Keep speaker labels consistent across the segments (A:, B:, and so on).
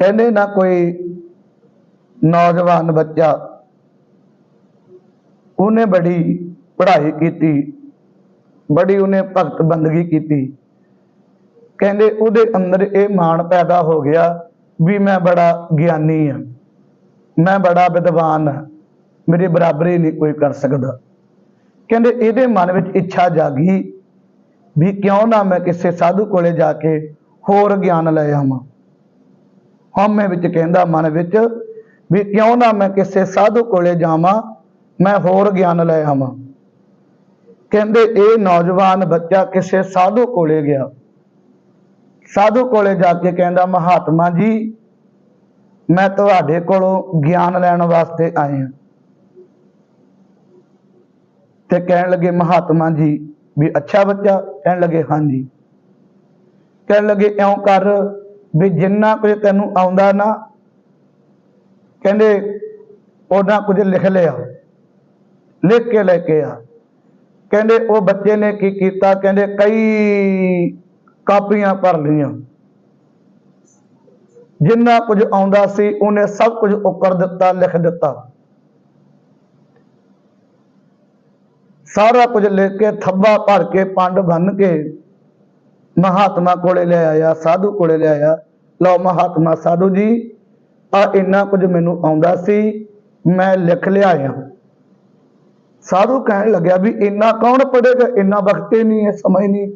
A: ਕਹਿੰਦੇ ਨਾ ਕੋਈ ਨੌਜਵਾਨ ਬੱਚਾ ਉਹਨੇ ਬੜੀ ਪੜ੍ਹਾਈ ਕੀਤੀ, ਬੜੀ ਉਹਨੇ ਭਗਤ ਬੰਦਗੀ ਕੀਤੀ। ਕਹਿੰਦੇ ਉਹਦੇ ਅੰਦਰ ਇਹ ਮਾਣ ਪੈਦਾ ਹੋ ਗਿਆ ਵੀ ਮੈਂ ਬੜਾ ਗਿਆਨੀ ਆ ਮੈਂ ਬੜਾ ਵਿਦਵਾਨ ਆ ਮੇਰੇ ਬਰਾਬਰੀ ਨਹੀਂ ਕੋਈ ਕਰ ਸਕਦਾ। ਕਹਿੰਦੇ ਇਹਦੇ ਮਨ ਵਿੱਚ ਇੱਛਾ ਜਾਗੀ ਵੀ ਕਿਉਂ ਨਾ ਮੈਂ ਕਿਸੇ ਸਾਧੂ ਕੋਲੇ ਜਾ ਕੇ ਹੋਰ ਗਿਆਨ ਲੈ ਆਵਾਂ। ਹਉਮੈ ਵਿੱਚ ਕਹਿੰਦਾ ਮਨ ਵਿੱਚ ਵੀ ਕਿਉਂ ਨਾ ਮੈਂ ਕਿਸੇ ਸਾਧੂ ਕੋਲੇ ਜਾਵਾਂ, ਮੈਂ ਹੋਰ ਗਿਆਨ ਲੈ ਆਵਾਂ। ਕਹਿੰਦੇ ਇਹ ਨੌਜਵਾਨ ਬੱਚਾ ਕਿਸੇ ਸਾਧੂ ਕੋਲੇ ਗਿਆ। ਸਾਧੂ ਕੋਲੇ ਜਾ ਕੇ ਕਹਿੰਦਾ, ਮਹਾਤਮਾ ਜੀ, ਮੈਂ ਤੁਹਾਡੇ ਕੋਲੋਂ ਗਿਆਨ ਲੈਣ ਵਾਸਤੇ ਆਏ ਤੇ ਕਹਿਣ ਲੱਗੇ, ਮਹਾਤਮਾ ਜੀ, ਵੀ ਅੱਛਾ ਬੱਚਾ। ਕਹਿਣ ਲੱਗੇ, ਹਾਂਜੀ। ਕਹਿਣ ਲੱਗੇ, ਇਉਂ ਕਰ ਵੀ ਜਿੰਨਾ ਕੁਝ ਤੈਨੂੰ ਆਉਂਦਾ ਨਾ, ਕਹਿੰਦੇ ਉਹਨਾਂ ਕੁਝ ਲਿਖ ਲਿਆ, ਲਿਖ ਕੇ ਲੈ ਕੇ ਆ। ਕਹਿੰਦੇ ਉਹ ਬੱਚੇ ਨੇ ਕੀ ਕੀਤਾ? ਕਹਿੰਦੇ ਕਈ ਕਾਪੀਆਂ ਭਰ ਲਈਆਂ। ਜਿੰਨਾ ਕੁਝ ਆਉਂਦਾ ਸੀ, ਉਹਨੇ ਸਭ ਕੁਝ ਉਕਰ ਦਿੱਤਾ, ਲਿਖ ਦਿੱਤਾ। ਸਾਰਾ ਕੁਝ ਲਿਖ ਕੇ, ਥੱਬਾ ਭਰ ਕੇ, ਪੰਡ ਬੰਨ ਕੇ ਮਹਾਤਮਾ ਕੋਲੇ ਲੈ ਆਇਆ, ਸਾਧੂ ਕੋਲੇ ਲੈ ਆਇਆ। ਲਓ ਮਹਾਤਮਾ ਸਾਧੂ ਜੀ, ਆ ਇੰਨਾ ਕੁਝ ਮੈਨੂੰ ਆਉਂਦਾ ਸੀ, ਮੈਂ ਲਿਖ ਲਿਆਇਆ ਸਾਧੂ ਕਹਿਣ ਲੱਗਿਆ ਵੀ ਇੰਨਾ ਕੌਣ ਪੜੇਗਾ ਇੰਨਾ ਵਕਤ ਹੀ ਨਹੀਂ ਹੈ ਸਮਝ ਨਹੀਂ।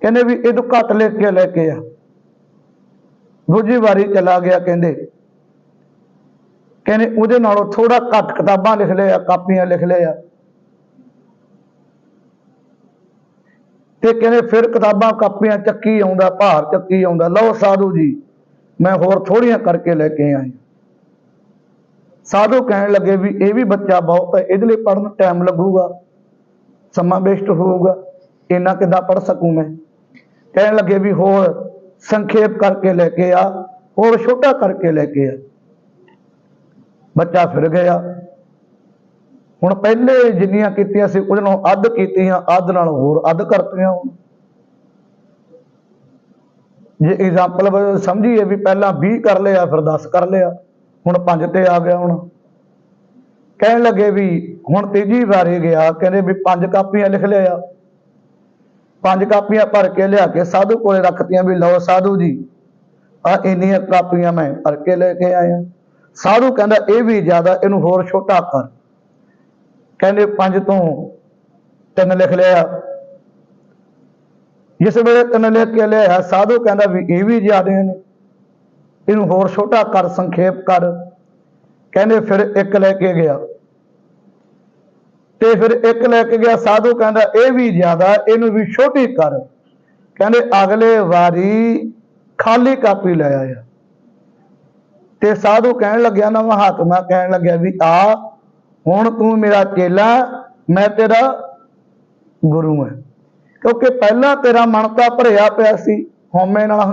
A: ਕਹਿੰਦੇ ਵੀ ਇਹ ਤੋਂ ਘੱਟ ਲਿਖ ਕੇ ਲੈ ਕੇ ਆ। ਦੂਜੀ ਵਾਰੀ ਚਲਾ ਗਿਆ ਕਹਿੰਦੇ। ਕਹਿੰਦੇ ਉਹਦੇ ਨਾਲੋਂ ਥੋੜਾ ਘੱਟ ਕਿਤਾਬਾਂ ਲਿਖ ਲਿਆ, ਕਾਪੀਆਂ ਲਿਖ ਲਿਆ। ਤੇ ਕਹਿੰਦੇ ਫਿਰ ਕਿਤਾਬਾਂ ਕਾਪੀਆਂ ਚੱਕੀ ਆਉਂਦਾ, ਭਾਰ ਚੱਕੀ ਆਉਂਦਾ, ਲਓ ਸਾਧੂ ਜੀ, ਮੈਂ ਹੋਰ ਥੋੜੀਆਂ ਕਰਕੇ ਲੈ ਕੇ ਆਇਆ। ਸਾਧੂ ਕਹਿਣ ਲੱਗੇ ਵੀ ਇਹ ਵੀ ਬੱਚਾ ਬਹੁਤ ਹੈ, ਇਹਦੇ ਲਈ ਪੜਨ ਟਾਈਮ ਲੱਗੂਗਾ, ਸਮਾਂ ਵੇਸਟ ਹੋਊਗਾ, ਇੰਨਾ ਕਿੱਦਾਂ ਪੜ ਸਕੂ ਮੈਂ? ਕਹਿਣ ਲੱਗੇ ਵੀ ਹੋਰ ਸੰਖੇਪ ਕਰਕੇ ਲੈ ਕੇ ਆ, ਹੋਰ ਛੋਟਾ ਕਰਕੇ ਲੈ ਕੇ ਆ। ਬੱਚਾ ਫਿਰ ਗਿਆ। ਹੁਣ ਪਹਿਲੇ ਜਿੰਨੀਆਂ ਕੀਤੀਆਂ ਸੀ, ਉਹਦੇ ਨਾਲੋਂ ਅੱਧ ਕੀਤੀਆਂ, ਅੱਧ ਨਾਲ ਹੋਰ ਅੱਧ ਕਰਤੀਆਂ ਹੁਣ। ਜੇ ਐਗਜ਼ਾਮਪਲ ਸਮਝੀਏ ਵੀ ਪਹਿਲਾਂ 20 ਕਰ ਲਿਆ, ਫਿਰ 10 ਕਰ ਲਿਆ, ਹੁਣ 5 ਤੇ ਆ ਗਿਆ ਹੁਣ। ਕਹਿਣ ਲੱਗੇ ਵੀ ਹੁਣ ਤੀਜੀ ਵਾਰੀ ਗਿਆ, ਕਹਿੰਦੇ ਵੀ ਪੰਜ ਕਾਪੀਆਂ ਲਿਖ ਲਿਆ। ਪੰਜ ਕਾਪੀਆਂ ਭਰ ਕੇ ਲਿਆ ਕੇ ਸਾਧੂ ਕੋਲੇ ਰੱਖਤੀਆਂ ਵੀ ਲਓ ਸਾਧੂ ਜੀ, ਆ ਇੰਨੀਆਂ ਕਾਪੀਆਂ ਮੈਂ ਭਰ ਕੇ ਲੈ ਕੇ ਆਇਆ। ਸਾਧੂ ਕਹਿੰਦਾ, ਇਹ ਵੀ ਜ਼ਿਆਦਾ, ਇਹਨੂੰ ਹੋਰ ਛੋਟਾ ਕਰ। ਕਹਿੰਦੇ ਪੰਜ ਤੋਂ ਤਿੰਨ ਲਿਖ ਲਿਆ। ਜਿਸ ਵੇਲੇ ਤਿੰਨ ਲਿਖ ਕੇ ਲਿਆ ਸਾਧੂ ਕਹਿੰਦਾ ਵੀ ਇਹ ਵੀ ਜ਼ਿਆਦੇ ਨੇ। ਇਹਨੂੰ ਹੋਰ ਛੋਟਾ ਕਰ, ਸੰਖੇਪ ਕਰ। ਕਹਿੰਦੇ ਫਿਰ ਇੱਕ ਲੈ ਕੇ ਗਿਆ। ਤੇ ਫਿਰ ਇੱਕ ਲੈ ਕੇ ਗਿਆ, ਸਾਧੂ ਕਹਿੰਦਾ ਇਹ ਵੀ ਜ਼ਿਆਦਾ, ਇਹਨੂੰ ਵੀ ਛੋਟੀ ਕਰ। ਕਹਿੰਦੇ ਅਗਲੇ ਵਾਰੀ ਖਾਲੀ ਕਾਪੀ ਲੈ ਆਇਆ। ਤੇ ਸਾਧੂ ਕਹਿਣ ਲੱਗਿਆ ਨਾ ਮਹਾਤਮਾ ਕਹਿਣ ਲੱਗਿਆ ਵੀ ਆ ਹੁਣ ਤੂੰ ਮੇਰਾ ਚੇਲਾ, ਮੈਂ ਤੇਰਾ ਗੁਰੂ ਹਾਂ। ਕਿਉਂਕਿ ਪਹਿਲਾਂ ਤੇਰਾ ਮਨ ਤਾਂ ਭਰਿਆ ਪਿਆ ਸੀ, ਹਉਮੈ ਨਾਲ